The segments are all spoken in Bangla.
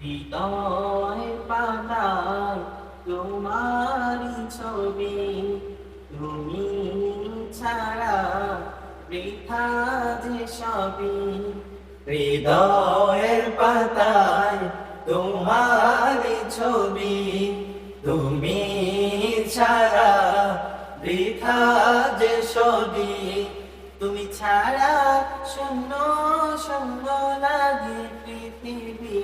হৃদয় পাতায় তোমারই ছবি তুমি ছাড়া বৃথা যে সবই। হৃদয়ের পাতায় তোমারই ছবি তুমি ছাড়া বৃথা যে সবই। তুমি ছাড়া শূন্য শূন্য লাগে পৃথিবী।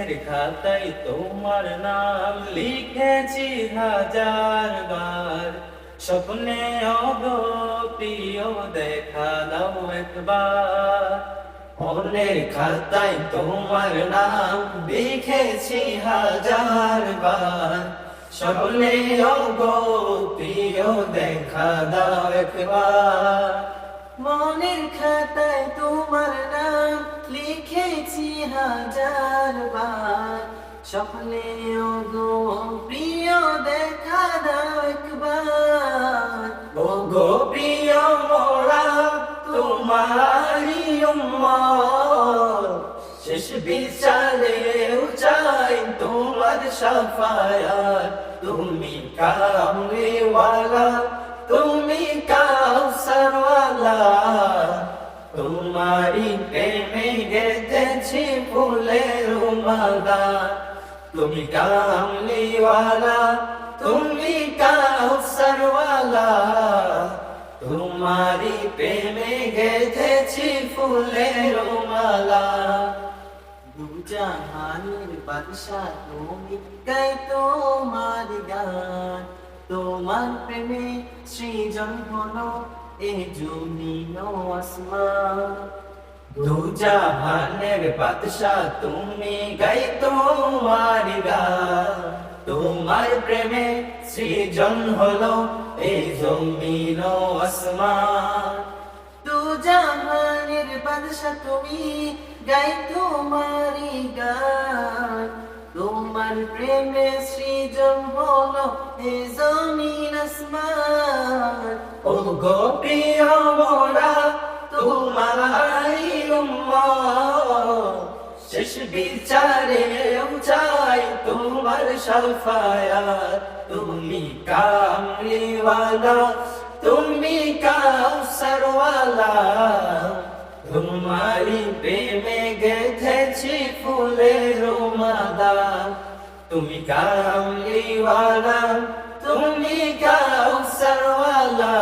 মনের খাতায় তোমার নাম লিখেছি হাজার বার। স্বপ্নে দেখা দাও একবার। মনের খাতায় তোমার নাম লিখেছি হাজার বার। স্বপ্নে অগো দেখা দাও একবার। মনের খাতায় তোমার নাম লিখেছি হাজার বার। স্বপ্নে গো প্রিয়, দেখা দাও একবার। ও গো প্রিয় মোরা তোমারি শেষ বিচারেও চাই তোমার সাফায়াত। তুমি কামলিওয়ালা, তুমি কাউসারওয়ালা। তোমারি গেতেছি ফুলের মালা তুমি কামলিওয়ালা তুমি কাউসারওয়ালা তোমারি প্রেমে গেতেছি ফুলের মালা দুজাহানের বাদশা তুমি গাই তোমার গান তোমার প্রেমে সৃজন হলো এ জমিন ও আসমান দুজাহানের বাদশা তুমি গাই তোমার গান তোমার প্রেমে সৃজন হলো এ জমিন আসমান তু জাহানের বাদশা তুমি গাই তোমারি গান তোমার প্রেমে সৃজন হলো এ জমিন আসমান ও গো প্রিয় মোরা শেষ বিচারে চাই তোমার সাফায়াত। তুমি কামলিওয়ালা তুমি কাউসারওয়ালা। তোমারি প্রেমে গেথেছি ফুলের মালা তুমি কামলিওয়ালা তুমি কাউসারওয়ালা।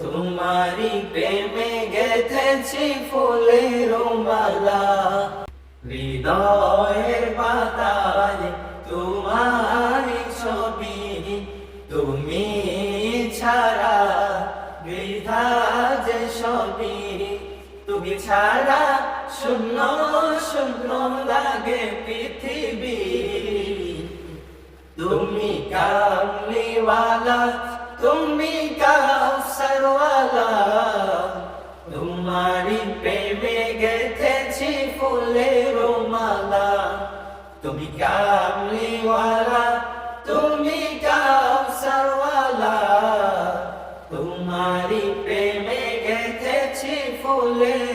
তোমারি প্রেমে গেথেছি ফুলের মালা। হৃদয়ের পাতায় তোমার ছবি, তুমি ছাড়া বৃথা যে সবই তুমি ছাড়া শূন্য শূন্য লাগে পৃথিবী। তুমি কামলিওয়ালা, তুমি কাউসারওয়ালা তোমারি প্রেমে গেথেছি ফুলের মালা তুমি কামলিওয়ালা তুমি কাউসারওয়ালা। তোমারি প্রেমে গেথেছি ফুলের